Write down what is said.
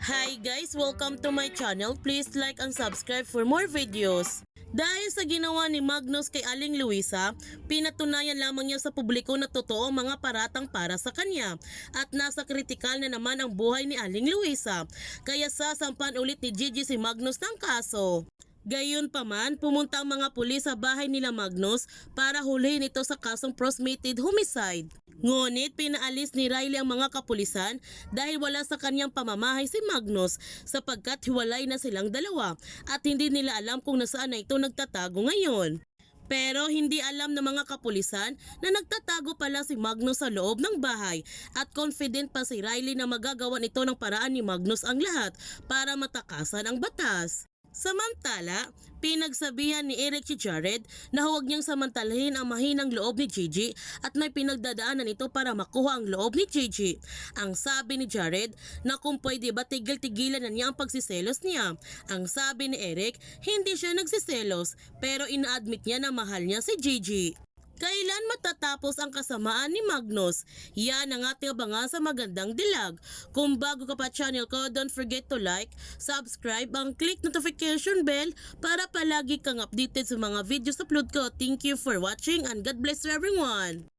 Hi guys! Welcome to my channel. Please like and subscribe for more videos. Dahil sa ginawa ni Magnus kay Aling Luisa, pinatunayan lamang niya sa publiko na totoo ang mga paratang para sa kanya at nasa kritikal na naman ang buhay ni Aling Luisa. Kaya sasampan ulit ni Gigi si Magnus ng kaso. Gayon pa man, pumunta ang mga pulis sa bahay nila Magnus para hulihin ito sa kasong prosmated homicide. Ngunit pinaalis ni Riley ang mga kapulisan dahil wala sa kanyang pamamahay si Magnus sapagkat hiwalay na silang dalawa at hindi nila alam kung nasaan na ito nagtatago ngayon. Pero hindi alam ng mga kapulisan na nagtatago pala si Magnus sa loob ng bahay at confident pa si Riley na magagawan ito ng paraan ni Magnus ang lahat para matakasan ang batas. Samantala, pinagsabihan ni Eric si Jared na huwag niyang samantalahin ang mahinang loob ni Gigi at may pinagdadaanan ito para makuha ang loob ni Gigi. Ang sabi ni Jared na kung pwede ba tigil-tigilan na niya ang pagsiselos niya. Ang sabi ni Eric, hindi siya nagsiselos pero ina-admit niya na mahal niya si Gigi. Kailan matatapos ang kasamaan ni Magnus? Yan ang ating abangan sa magandang dilag. Kung bago ka pa channel ko, don't forget to like, subscribe, ang click notification bell para palagi kang updated sa mga videos upload ko. Thank you for watching and God bless everyone!